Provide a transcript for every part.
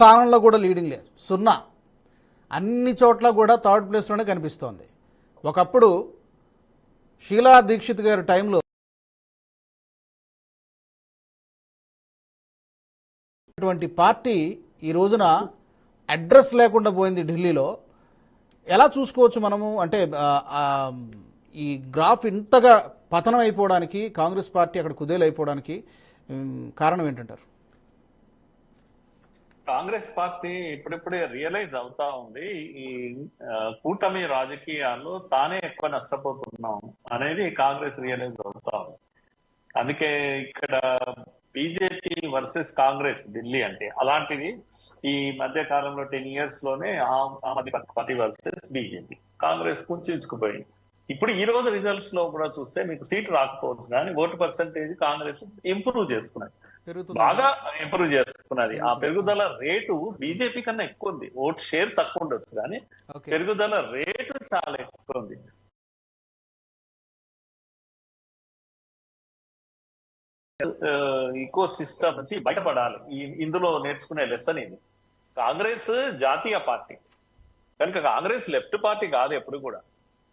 స్థానంలో కూడా లీడింగ్ లేదు. సున్నా. అన్ని చోట్ల కూడా థర్డ్ ప్లేస్లోనే కనిపిస్తోంది. ఒకప్పుడు షీలా దీక్షిత్ గారి టైంలో అటువంటి పార్టీ ఈ రోజున అడ్రస్ లేకుండా పోయింది ఢిల్లీలో. ఎలా చూసుకోవచ్చు మనము? అంటే ఈ గ్రాఫ్ ఇంతగా పతనం అయిపోవడానికి కాంగ్రెస్ పార్టీ అక్కడ కుదేలైపోవడానికి అయిపోవడానికి కారణం ఏంటంటారు? కాంగ్రెస్ పార్టీ ఇప్పుడిప్పుడే రియలైజ్ అవుతా ఉంది. ఈ కూటమి రాజకీయాల్లో తానే ఎక్కువ నష్టపోతున్నాం అనేది కాంగ్రెస్ రియలైజ్ అవుతా ఉంది. అందుకే ఇక్కడ బీజేపీ వర్సెస్ కాంగ్రెస్ ఢిల్లీ అంటే అలాంటిది ఈ మధ్య కాలంలో టెన్ ఇయర్స్లోనే Aam Aam Aadmi party versus BJP. Congress కుంచుకుపోయింది ఇప్పుడు ఈ రోజు రిజల్ట్స్లో కూడా చూస్తే మీకు సీట్ రాకపోవచ్చు కానీ ఓటు పర్సంటేజ్ కాంగ్రెస్ ఇంప్రూవ్ చేస్తున్నాయి పెరుగుతుంది. బాగా ఇంప్రూవ్ చేస్తున్నది. ఆ పెరుగుదల రేటు బీజేపీ కన్నా ఎక్కువ ఉంది ఓట్ షేర్ తక్కువ ఉండొచ్చు కానీ పెరుగుదల రేటు చాలా ఎక్కువ ఉంది ఈకో సిస్టమ్ నుంచి బయటపడాలి. ఇందులో నేర్చుకునే లెసన్ ఇది. కాంగ్రెస్ జాతీయ పార్టీ. కనుక కాంగ్రెస్ లెఫ్ట్ పార్టీ కాదు ఎప్పుడు కూడా.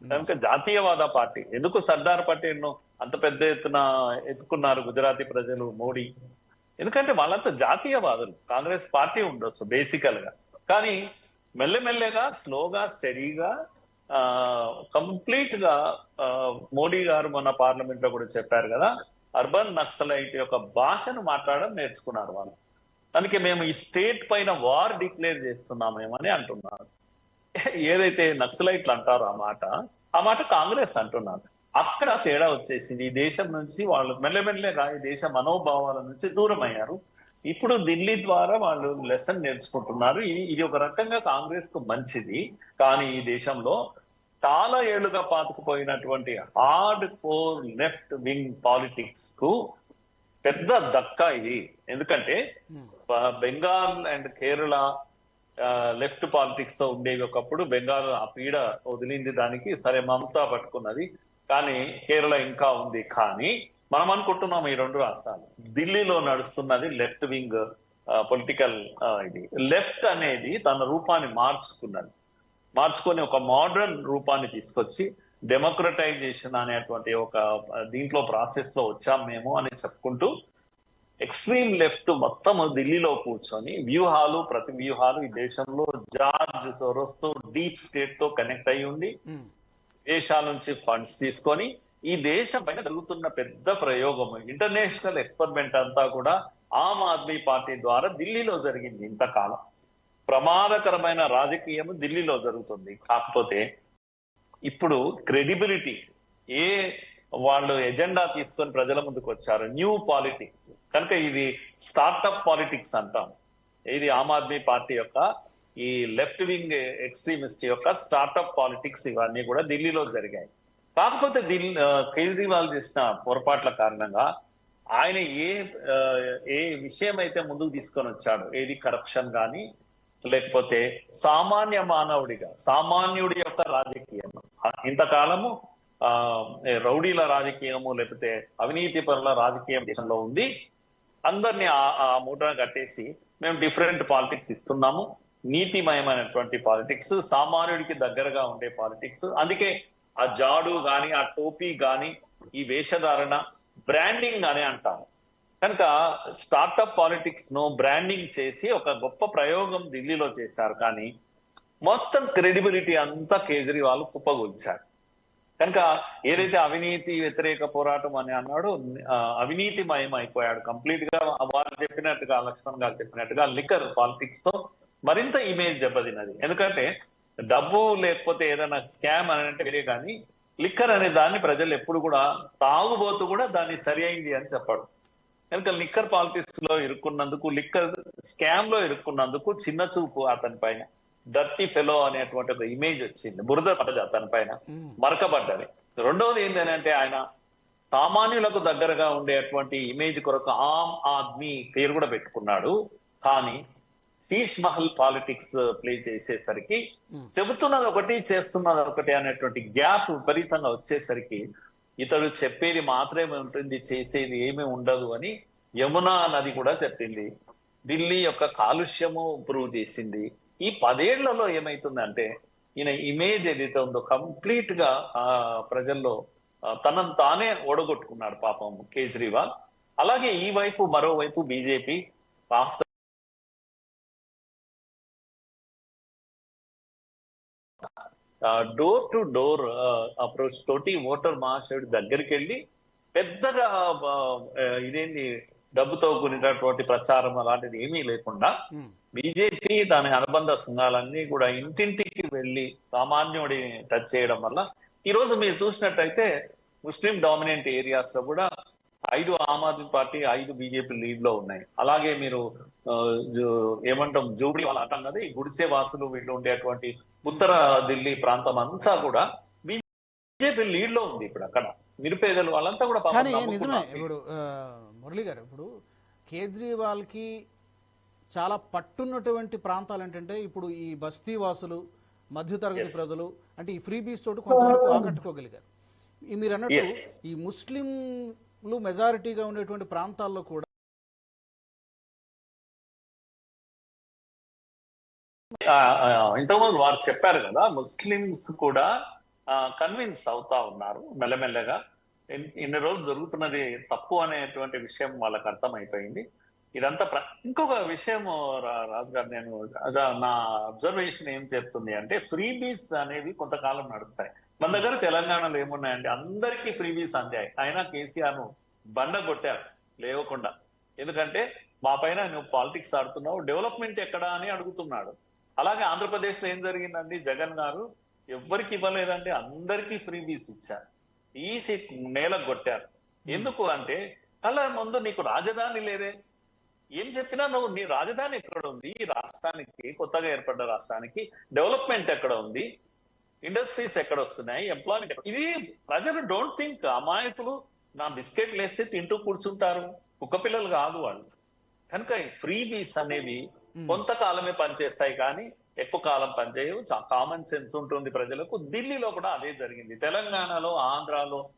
కనుక జాతీయవాద పార్టీ. ఎందుకు సర్దార్ పటేల్ అంత పెద్ద ఎత్తున ఎత్తుకున్నారు గుజరాతీ ప్రజలు మోడీ. ఎందుకంటే వాళ్ళంతా జాతీయవాదులు. కాంగ్రెస్ పార్టీ ఉండొచ్చు బేసికల్గా కానీ మెల్లమెల్లగా స్లోగా స్టడీగా కంప్లీట్గా మోడీ గారు మన పార్లమెంట్లో కూడా చెప్పారు కదా అర్బన్ నక్సలైట్ యొక్క భాషను మాట్లాడడం నేర్చుకున్నారు వాళ్ళు. అందుకే మేము ఈ స్టేట్ పైన వార్ డిక్లేర్ చేస్తున్నామేమని అంటున్నారు. ఏదైతే నక్సలైట్లు అంటారో ఆ మాట ఆ మాట కాంగ్రెస్ అంటున్నారు. అక్కడ తేడా వచ్చేసింది. ఈ దేశం నుంచి వాళ్ళు మెల్లమెల్లగా ఈ దేశ మనోభావాల నుంచి దూరం అయ్యారు ఇప్పుడు ఢిల్లీ ద్వారా వాళ్ళు లెసన్ నేర్చుకుంటున్నారు. ఇది ఒక రకంగా కాంగ్రెస్కు మంచిది. కానీ ఈ దేశంలో చాలా ఏళ్ళుగా పాతుకుపోయినటువంటి హార్డ్ కోర్ లెఫ్ట్ వింగ్ పాలిటిక్స్కు పెద్ద దక్క ఇది. ఎందుకంటే బ- బెంగాల్ అండ్ కేరళ లెఫ్ట్ పాలిటిక్స్తో ఉండేవి ఒకప్పుడు. బెంగాల్ ఆ పీడ వదిలింది దానికి. సరే మమతా పట్టుకున్నది. కానీ కేరళ ఇంకా ఉంది. కానీ మనం అనుకుంటున్నాం ఈ రెండు రాష్ట్రాలు. ఢిల్లీలో నడుస్తున్నది లెఫ్ట్ వింగ్ పొలిటికల్ ఇది. లెఫ్ట్ అనేది తన రూపాన్ని మార్చుకున్నది. మార్చుకొని ఒక మోడర్న్ రూపాన్ని తీసుకొచ్చి డెమోక్రటైజేషన్ అనేటువంటి ఒక దీంట్లో ప్రాసెస్లో వచ్చాం మేము అని చెప్పుకుంటూ ఎక్స్ట్రీమ్ లెఫ్ట్ మొత్తం ఢిల్లీలో కూర్చొని వ్యూహాలు ప్రతి వ్యూహాలు ఈ దేశంలో జార్జ్ సొరస్ డీప్ స్టేట్తో కనెక్ట్ అయి ఉండి దేశాల నుంచి ఫండ్స్ తీసుకొని ఈ దేశం పైన జరుగుతున్న పెద్ద ప్రయోగం ఇంటర్నేషనల్ ఎక్స్పెరిమెంట్ అంతా కూడా ఆమ్ ఆద్మీ పార్టీ ద్వారా ఢిల్లీలో జరిగింది ఇంతకాలం. ప్రమాదకరమైన రాజకీయం ఢిల్లీలో జరుగుతుంది. కాకపోతే ఇప్పుడు క్రెడిబిలిటీ ఏ వాళ్ళు ఎజెండా తీసుకొని ప్రజల ముందుకు వచ్చారు న్యూ పాలిటిక్స్ కనుక ఇది స్టార్టప్ పాలిటిక్స్ అంటాం. ఇది ఆమ్ ఆద్మీ పార్టీ యొక్క ఈ లెఫ్ట్ వింగ్ ఎక్స్ట్రీమిస్ట్ యొక్క స్టార్టప్ పాలిటిక్స్ ఇవన్నీ కూడా ఢిల్లీలో జరిగాయి. కాకపోతే ఢిల్లీ కేజ్రీవాల్ చేసిన పొరపాట్ల కారణంగా ఆయన ఏ ఏ విషయం అయితే ముందుకు తీసుకొని వచ్చాడు ఏది కరప్షన్ కానీ లేకపోతే సామాన్య మానవుడిగా సామాన్యుడి యొక్క రాజకీయం ఇంతకాలము ఆ రౌడీల రాజకీయము లేకపోతే అవినీతి పరుల రాజకీయం దేశంలో ఉంది. అందరినీ ఆ మూటను కట్టేసి మేము డిఫరెంట్ పాలిటిక్స్ ఇస్తున్నాము. నీతిమయమైనటువంటి పాలిటిక్స్ సామాన్యుడికి దగ్గరగా ఉండే పాలిటిక్స్. అందుకే ఆ జాడు గాని ఆ టోపీ గాని ఈ వేషధారణ బ్రాండింగ్ అని అంటాము. కనుక స్టార్టప్ పాలిటిక్స్ను బ్రాండింగ్ చేసి ఒక గొప్ప ప్రయోగం ఢిల్లీలో చేశారు. కానీ మొత్తం క్రెడిబిలిటీ అంతా కేజ్రీవాల్ కుప్పగొల్చారు. కనుక ఏదైతే అవినీతి వ్యతిరేక పోరాటం అని అన్నాడో అవినీతిమయం అయిపోయాడు కంప్లీట్గా వారు చెప్పినట్టుగా లక్ష్మణ్ గారు చెప్పినట్టుగా లిక్కర్ పాలిటిక్స్తో మరింత ఇమేజ్ దెబ్బతిన్నది. ఎందుకంటే డబ్బు లేకపోతే ఏదైనా స్కామ్ అని అంటే వేరే కానీ లిక్కర్ అనే దాన్ని ప్రజలు ఎప్పుడు కూడా తాగుబోతూ కూడా దాన్ని సరి అయింది అని చెప్పాడు. కనుక లిక్కర్ పాలిటిక్స్లో ఇరుక్కున్నందుకు లిక్కర్ స్కామ్లో ఇరుక్కున్నందుకు చిన్న చూపు అతని పైన. డర్టీ ఫెలో అనేటువంటి ఒక ఇమేజ్ వచ్చింది. బురద పడ్డది అతని పైన. మరకబడ్డది. రెండవది ఏంటంటే ఆయన సామాన్యులకు దగ్గరగా ఉండేటువంటి ఇమేజ్ కొరకు ఆమ్ ఆద్మీ పేరు కూడా పెట్టుకున్నాడు. కానీ శీష్ మహల్ పాలిటిక్స్ ప్లే చేసేసరికి ఉమ్. చెబుతున్నది ఒకటి చేస్తున్నది ఒకటి అనేటువంటి గ్యాప్ విపరీతంగా వచ్చేసరికి ఇతడు చెప్పేది మాత్రమే ఉంటుంది చేసేది ఏమీ ఉండదు అని యమునా నది కూడా చెప్పింది. ఢిల్లీ యొక్క కాలుష్యము ప్రూవ్ చేసింది. ఈ పదేళ్ళలో ఏమైతుందంటే ఈయన ఇమేజ్ ఏదైతే ఉందో కంప్లీట్గా ఆ ప్రజల్లో తనను తానే ఓడగొట్టుకున్నాడు పాపం కేజ్రీవాల్. అలాగే ఈ వైపు మరోవైపు బీజేపీ కాస్త డోర్ టు డోర్ అప్రోచ్ తోటి ఓటర్ మహాశయుడి దగ్గరికి వెళ్ళి పెద్దగా ఇదేంటి డబ్బుతో కూడినటువంటి ప్రచారం అలాంటిది ఏమీ లేకుండా బీజేపీ దాని అనుబంధ సంఘాలన్నీ కూడా ఇంటింటికి వెళ్ళి సామాన్యుడిని టచ్ చేయడం వల్ల ఈ రోజు మీరు చూసినట్టయితే ముస్లిం డామినెంట్ ఏరియాస్లో కూడా ఐదు ఆమ్ ఆద్మీ పార్టీ ఐదు బీజేపీ లీడ్లో ఉన్నాయి. అలాగే మీరు ఏమంటాం జూబ్లీ వాళ్ళు అంటాం కదా ఈ గుడిసె వాసులు వీళ్ళు ఉండేటువంటి ఉత్తర ఢిల్లీ ప్రాంతం అంతా కూడా బీజేపీ లీడ్లో ఉంది ఇప్పుడు అక్కడ. నిరుపేదలు వాళ్ళంతా కూడా నిజమే ఇప్పుడు మురళి గారు ఇప్పుడు కేజ్రీవాల్కి చాలా పట్టున్నటువంటి ప్రాంతాలు ఏంటంటే ఇప్పుడు ఈ బస్తీ వాసులు మధ్యతరగతి. ప్రజలు అంటే ఈ ఫ్రీ బీస్ తోటి కొంతవరకు ఆకట్టుకోగలిగారు ఈ మీరు అన్నట్టు. ఈ ముస్లింలు మెజారిటీగా ఉండేటువంటి ప్రాంతాల్లో కూడా ఇంతకుముందు వారు చెప్పారు కదా ముస్లిమ్స్ కూడా కన్విన్స్ అవుతా ఉన్నారు మెల్లమెల్లగా ఇన్ని రోజులు జరుగుతున్నది తప్పు అనేటువంటి విషయం వాళ్ళకి అర్థమైపోయింది. ఇదంతా ప్ర- ఇంకొక విషయం రాజు గారు నేను నా అబ్జర్వేషన్ ఏం చెప్తుంది అంటే ఫ్రీబీస్ అనేవి కొంతకాలం నడుస్తాయి. మన దగ్గర తెలంగాణలో ఏమున్నాయంటే అందరికీ ఫ్రీబీస్ అందాయి. అయినా కేసీఆర్ను బండ కొట్టారు లేవకుండా. ఎందుకంటే మా పైన నువ్వు పాలిటిక్స్ ఆడుతున్నావు డెవలప్మెంట్ ఎక్కడా అని అడుగుతున్నాడు. అలాగే ఆంధ్రప్రదేశ్లో ఏం జరిగిందండి? జగన్ గారు ఎవ్వరికి ఇవ్వలేదండి అందరికీ ఫ్రీబీస్ ఇచ్చారు. ఈసీ నేల కొట్టారు. ఎందుకు అంటే అలా ముందు నీకు రాజధాని లేదే. ఏం చెప్పినా నువ్వు నీ రాజధాని ఎక్కడ ఉంది? ఈ రాష్ట్రానికి కొత్తగా ఏర్పడ్డ రాష్ట్రానికి డెవలప్మెంట్ ఎక్కడ ఉంది? ఇండస్ట్రీస్ ఎక్కడ వస్తున్నాయి? ఎంప్లాయ్మెంట్ ఇది ప్రజలు డోంట్ థింక్ అమాయకులు నా బిస్కెట్లు వేస్తే తింటూ కూర్చుంటారు. కుక్క పిల్లలు కాదు వాళ్ళు. కనుక ఫ్రీ బీస్ అనేవి కొంతకాలమే పనిచేస్తాయి కానీ ఎక్కువ కాలం పనిచేయవు. కామన్ సెన్స్ ఉంటుంది ప్రజలకు. ఢిల్లీలో కూడా అదే జరిగింది. తెలంగాణలో ఆంధ్రాలో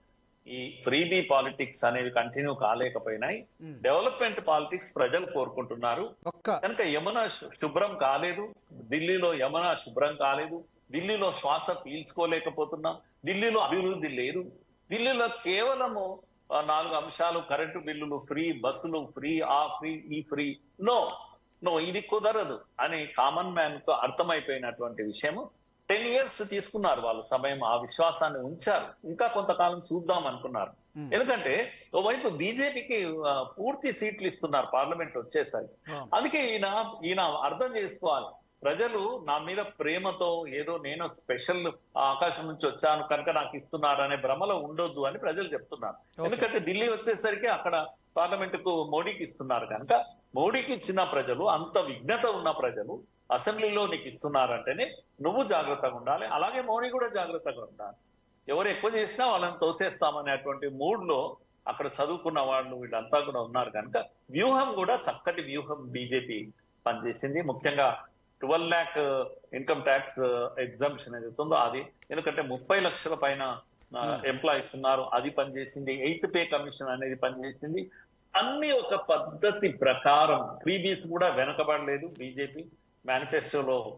ఈ ఫ్రీబీ పాలిటిక్స్ అనేవి కంటిన్యూ కాలేకపోయినాయి. డెవలప్మెంట్ పాలిటిక్స్ ప్రజలు కోరుకుంటున్నారు. కనుక యమున శుభ్రం కాలేదు. ఢిల్లీలో యమున శుభ్రం కాలేదు. ఢిల్లీలో శ్వాస పీల్చుకోలేకపోతున్నాం. ఢిల్లీలో అభివృద్ధి లేదు. ఢిల్లీలో కేవలము నాలుగు అంశాలు కరెంటు బిల్లులు ఫ్రీ బస్సులు ఫ్రీ ఆ ఫ్రీ ఈ ఫ్రీ. నో. నో ఇది కుదరదు అని కామన్ మ్యాన్కు అర్థమైపోయినటువంటి విషయము. టెన్ ఇయర్స్ తీసుకున్నారు వాళ్ళు సమయం ఆ విశ్వాసాన్ని ఉంచారు. ఇంకా కొంతకాలం చూద్దాం అనుకున్నారు. ఎందుకంటే ఓవైపు బీజేపీకి పూర్తి సీట్లు ఇస్తున్నారు పార్లమెంట్ వచ్చేసరికి. అందుకే ఈయన ఈయన అర్థం చేసుకోవాలి. ప్రజలు నా మీద ప్రేమతో ఏదో నేను స్పెషల్ ఆకాశం నుంచి వచ్చాను కనుక నాకు ఇస్తున్నారు అనే భ్రమలో ఉండొద్దు అని ప్రజలు చెప్తున్నారు. ఎందుకంటే ఢిల్లీ వచ్చేసరికి అక్కడ పార్లమెంట్కు మోడీకి ఇస్తున్నారు కనుక మోడీకి ఇచ్చిన ప్రజలు అంత విఘ్నత ఉన్న ప్రజలు అసెంబ్లీలో నీకు ఇస్తున్నారంటేనే నువ్వు జాగ్రత్తగా ఉండాలి. అలాగే మోడీ కూడా జాగ్రత్తగా ఉండాలి. ఎవరు ఎక్కువ చేసినా వాళ్ళని తోసేస్తామనేటువంటి మూడ్లో అక్కడ చదువుకున్న వాళ్ళు వీళ్ళంతా కూడా ఉన్నారు కనుక వ్యూహం కూడా చక్కటి వ్యూహం బీజేపీ పనిచేసింది. ముఖ్యంగా twelve lakh income tax exemption ఉందో అది ఎందుకంటే ముప్పై లక్షల పైన ఎంప్లాయీస్ ఉన్నారు అది పనిచేసింది. ఎయిత్ పే కమిషన్ అనేది పనిచేసింది. అన్ని ఒక పద్ధతి ప్రకారం ఫ్రీబీస్ కూడా వెనకబడలేదు బీజేపీ మేనిఫెస్టోలో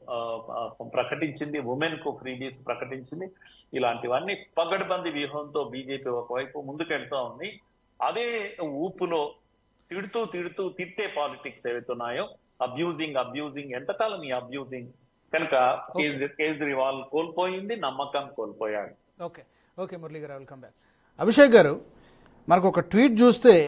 ప్రకటించింది. ఉమెన్కు ఫ్రీబీస్ ప్రకటించింది. ఇలాంటివన్నీ పగడ్బందీ వ్యూహంతో బీజేపీ ఒకవైపు ముందుకెళ్తా ఉంది. అదే ఊపులో తిడుతూ తిడుతూ తిట్టే పాలిటిక్స్ ఏవైతే ఉన్నాయో అబ్యూజింగ్ అబ్యూజింగ్ ఎంతకాలం ఈ అబ్యూజింగ్? కనుక కేజ్రీ- కేజ్రీవాల్ కోల్పోయింది నమ్మకం కోల్పోయాడు. ఓకే. ఓకే మురళి గారు వెల్కమ్ బ్యాక్. అభిషేక్ గారు మనకు ఒక ట్వీట్ చూస్తే